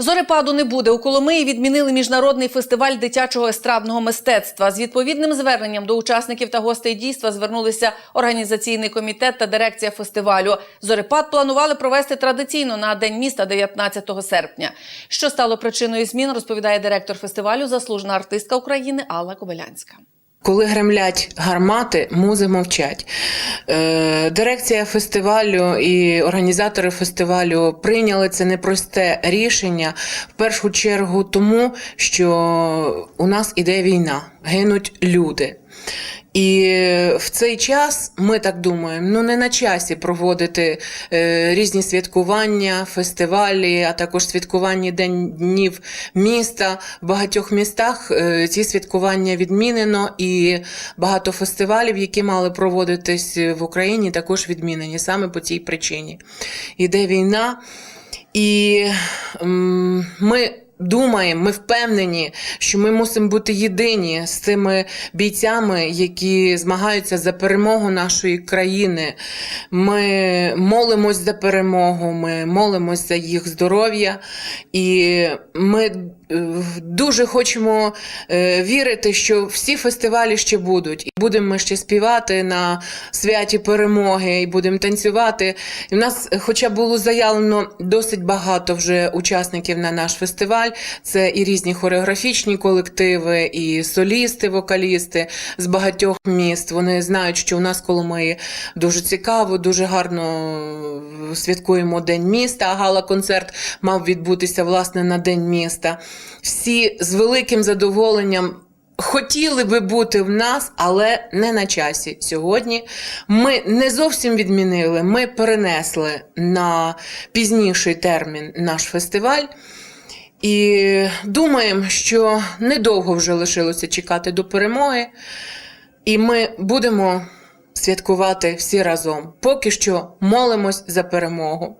Зорепаду не буде. У Коломиї відмінили міжнародний фестиваль дитячого естрадного мистецтва. З відповідним зверненням до учасників та гостей дійства звернулися організаційний комітет та дирекція фестивалю. Зорепад планували провести традиційно на День міста 19 серпня. Що стало причиною змін, розповідає директор фестивалю, заслужена артистка України Алла Кобилянська. Коли гремлять гармати, музи мовчать. Е, Дирекція фестивалю і організатори фестивалю прийняли це непросте рішення в першу чергу тому, що у нас іде війна, гинуть люди. І в цей час ми так думаємо, ну не на часі проводити е, різні святкування, фестивалі, а також святкування День днів міста. В багатьох містах е, ці святкування відмінено, і багато фестивалів, які мали проводитись в Україні, також відмінені саме по цій причині. Іде війна, і м, ми. Думаємо, ми впевнені, що ми мусимо бути єдині з тими бійцями, які змагаються за перемогу нашої країни. Ми молимось за перемогу, ми молимось за їх здоров'я, і ми е, дуже хочемо е, вірити, що всі фестивалі ще будуть. І будемо ми ще співати на святі перемоги, і будемо танцювати. І в нас, хоча було заявлено досить багато вже учасників на наш фестиваль. Це і різні хореографічні колективи, і солісти, вокалісти з багатьох міст. Вони знають, що у нас Коломиї дуже цікаво, дуже гарно святкуємо День міста. А гала-концерт мав відбутися власне на День міста. Всі з великим задоволенням. Хотіли би бути в нас, але не на часі сьогодні. Ми не зовсім відмінили, ми перенесли на пізніший термін наш фестиваль. І думаємо, що недовго вже лишилося чекати до перемоги, і ми будемо святкувати всі разом. Поки що молимось за перемогу.